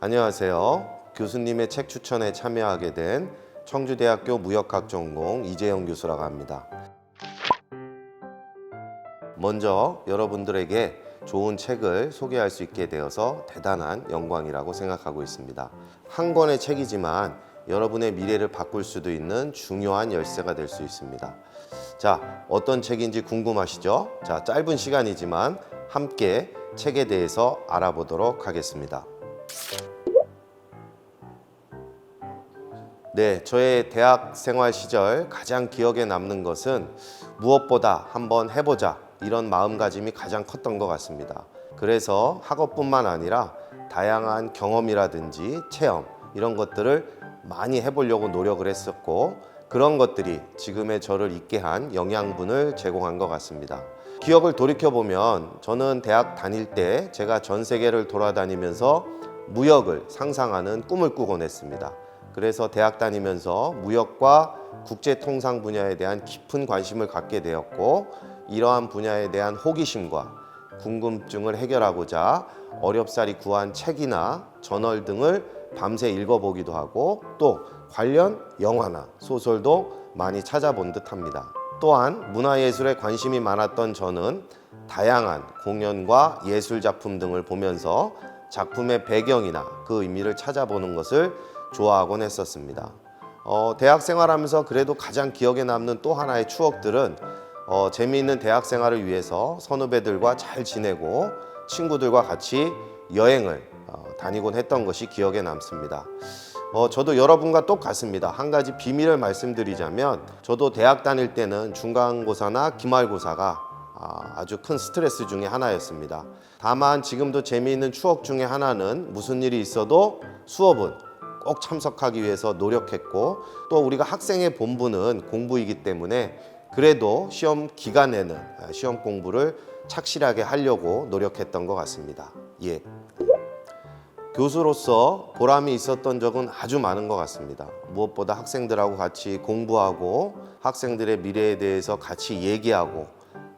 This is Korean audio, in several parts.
안녕하세요. 교수님의 책 추천에 참여하게 된 청주대학교 무역학 전공 이재영 교수라고 합니다. 먼저 여러분들에게 좋은 책을 소개할 수 있게 되어서 대단한 영광이라고 생각하고 있습니다. 한 권의 책이지만 여러분의 미래를 바꿀 수도 있는 중요한 열쇠가 될 수 있습니다. 자, 어떤 책인지 궁금하시죠? 자, 짧은 시간이지만 함께 책에 대해서 알아보도록 하겠습니다. 네, 저의 대학 생활 시절 가장 기억에 남는 것은 무엇보다 한번 해보자 이런 마음가짐이 가장 컸던 것 같습니다. 그래서 학업뿐만 아니라 다양한 경험이라든지 체험 이런 것들을 많이 해보려고 노력을 했었고 그런 것들이 지금의 저를 있게 한 영양분을 제공한 것 같습니다. 기억을 돌이켜 보면 저는 대학 다닐 때 제가 전 세계를 돌아다니면서 무역을 상상하는 꿈을 꾸곤 했습니다. 그래서 대학 다니면서 무역과 국제 통상 분야에 대한 깊은 관심을 갖게 되었고 이러한 분야에 대한 호기심과 궁금증을 해결하고자 어렵사리 구한 책이나 저널 등을 밤새 읽어보기도 하고 또 관련 영화나 소설도 많이 찾아본 듯 합니다. 또한 문화예술에 관심이 많았던 저는 다양한 공연과 예술 작품 등을 보면서 작품의 배경이나 그 의미를 찾아보는 것을 좋아하곤 했었습니다. 어, 대학 생활하면서 그래도 가장 기억에 남는 또 하나의 추억들은 어, 재미있는 대학 생활을 위해서 선후배들과 잘 지내고 친구들과 같이 여행을 어, 다니곤 했던 것이 기억에 남습니다. 어, 저도 여러분과 똑같습니다. 한 가지 비밀을 말씀드리자면 저도 대학 다닐 때는 중간고사나 기말고사가 아, 아주 큰 스트레스 중에 하나였습니다. 다만 지금도 재미있는 추억 중에 하나는 무슨 일이 있어도 수업은 꼭 참석하기 위해서 노력했고 또 우리가 학생의 본분은 공부이기 때문에 그래도 시험 기간에는 아, 시험 공부를 착실하게 하려고 노력했던 것 같습니다. 예. 교수로서 보람이 있었던 적은 아주 많은 것 같습니다. 무엇보다 학생들하고 같이 공부하고 학생들의 미래에 대해서 같이 얘기하고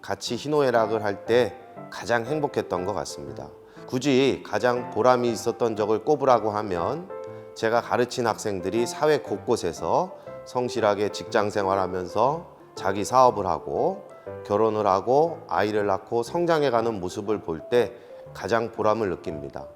같이 희노애락을 할 때 가장 행복했던 것 같습니다. 굳이 가장 보람이 있었던 적을 꼽으라고 하면 제가 가르친 학생들이 사회 곳곳에서 성실하게 직장 생활하면서 자기 사업을 하고 결혼을 하고 아이를 낳고 성장해가는 모습을 볼 때 가장 보람을 느낍니다.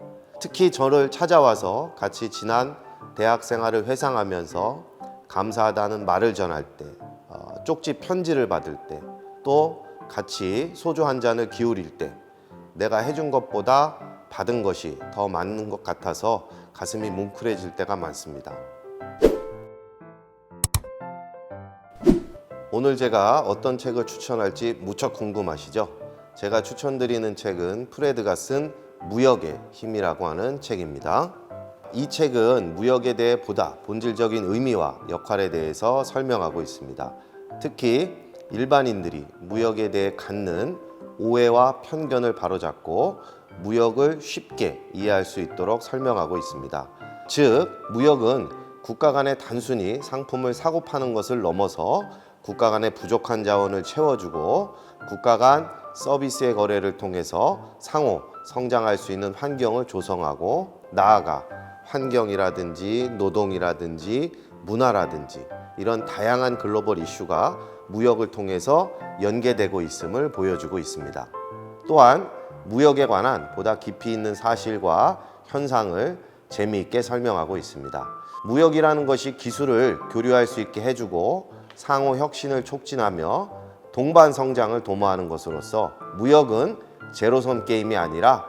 특히 저를 찾아와서 같이 지난 대학 생활을 회상하면서 감사하다는 말을 전할 때, 어, 쪽지 편지를 받을 때, 또 같이 소주 한 잔을 기울일 때, 내가 해준 것보다 받은 것이 더 많은 것 같아서 가슴이 뭉클해질 때가 많습니다. 오늘 제가 어떤 책을 추천할지 무척 궁금하시죠? 제가 추천드리는 책은 프레드가 쓴 무역의 힘이라고 하는 책입니다. 이 책은 무역에 대해 보다 본질적인 의미와 역할에 대해서 설명하고 있습니다. 특히 일반인들이 무역에 대해 갖는 오해와 편견을 바로잡고 무역을 쉽게 이해할 수 있도록 설명하고 있습니다. 즉, 무역은 국가 간에 단순히 상품을 사고 파는 것을 넘어서 국가 간의 부족한 자원을 채워주고 국가 간 서비스의 거래를 통해서 상호 성장할 수 있는 환경을 조성하고 나아가 환경이라든지 노동이라든지 문화라든지 이런 다양한 글로벌 이슈가 무역을 통해서 연계되고 있음을 보여주고 있습니다. 또한 무역에 관한 보다 깊이 있는 사실과 현상을 재미있게 설명하고 있습니다. 무역이라는 것이 기술을 교류할 수 있게 해주고 상호 혁신을 촉진하며 동반 성장을 도모하는 것으로서 무역은 제로섬 게임이 아니라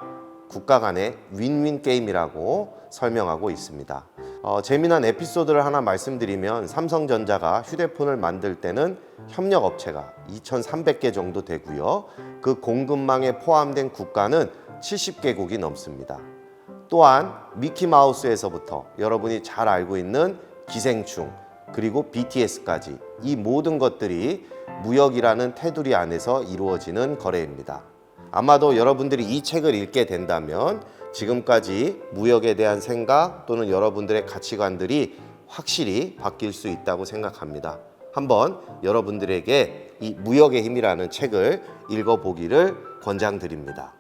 국가 간의 윈윈 게임이라고 설명하고 있습니다. 어, 재미난 에피소드를 하나 말씀드리면 삼성전자가 휴대폰을 만들 때는 협력 업체가 2,300개 정도 되고요. 그 공급망에 포함된 국가는 70개국이 넘습니다. 또한 미키마우스에서부터 여러분이 잘 알고 있는 기생충 그리고 BTS까지 이 모든 것들이 무역이라는 테두리 안에서 이루어지는 거래입니다. 아마도 여러분들이 이 책을 읽게 된다면 지금까지 무역에 대한 생각 또는 여러분들의 가치관들이 확실히 바뀔 수 있다고 생각합니다. 한번 여러분들에게 이 무역의 힘이라는 책을 읽어보기를 권장드립니다.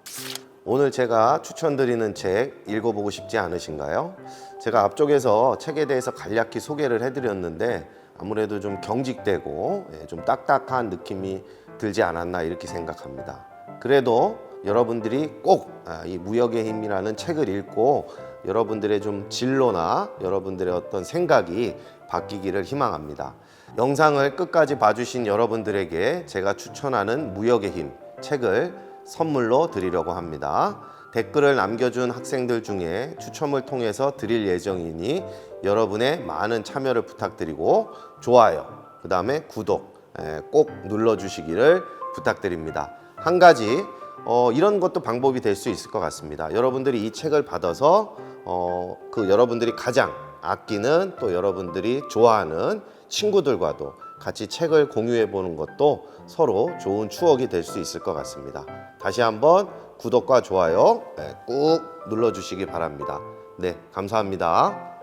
오늘 제가 추천드리는 책 읽어보고 싶지 않으신가요? 제가 앞쪽에서 책에 대해서 간략히 소개를 해드렸는데 아무래도 좀 경직되고 예, 좀 딱딱한 느낌이 들지 않았나 이렇게 생각합니다. 그래도 여러분들이 꼭 이 무역의 힘이라는 책을 읽고 여러분들의 좀 진로나 여러분들의 어떤 생각이 바뀌기를 희망합니다. 영상을 끝까지 봐주신 여러분들에게 제가 추천하는 무역의 힘 책을 선물로 드리려고 합니다. 댓글을 남겨준 학생들 중에 추첨을 통해서 드릴 예정이니 여러분의 많은 참여를 부탁드리고 좋아요, 그 다음에 구독 예, 꼭 눌러주시기를 부탁드립니다. 한 가지 어, 이런 것도 방법이 될 수 있을 것 같습니다. 여러분들이 이 책을 받아서 어, 그 여러분들이 가장 아끼는 또 여러분들이 좋아하는 친구들과도 같이 책을 공유해 보는 것도 서로 좋은 추억이 될 수 있을 것 같습니다. 다시 한번 구독과 좋아요 네, 꾹 눌러주시기 바랍니다. 네, 감사합니다.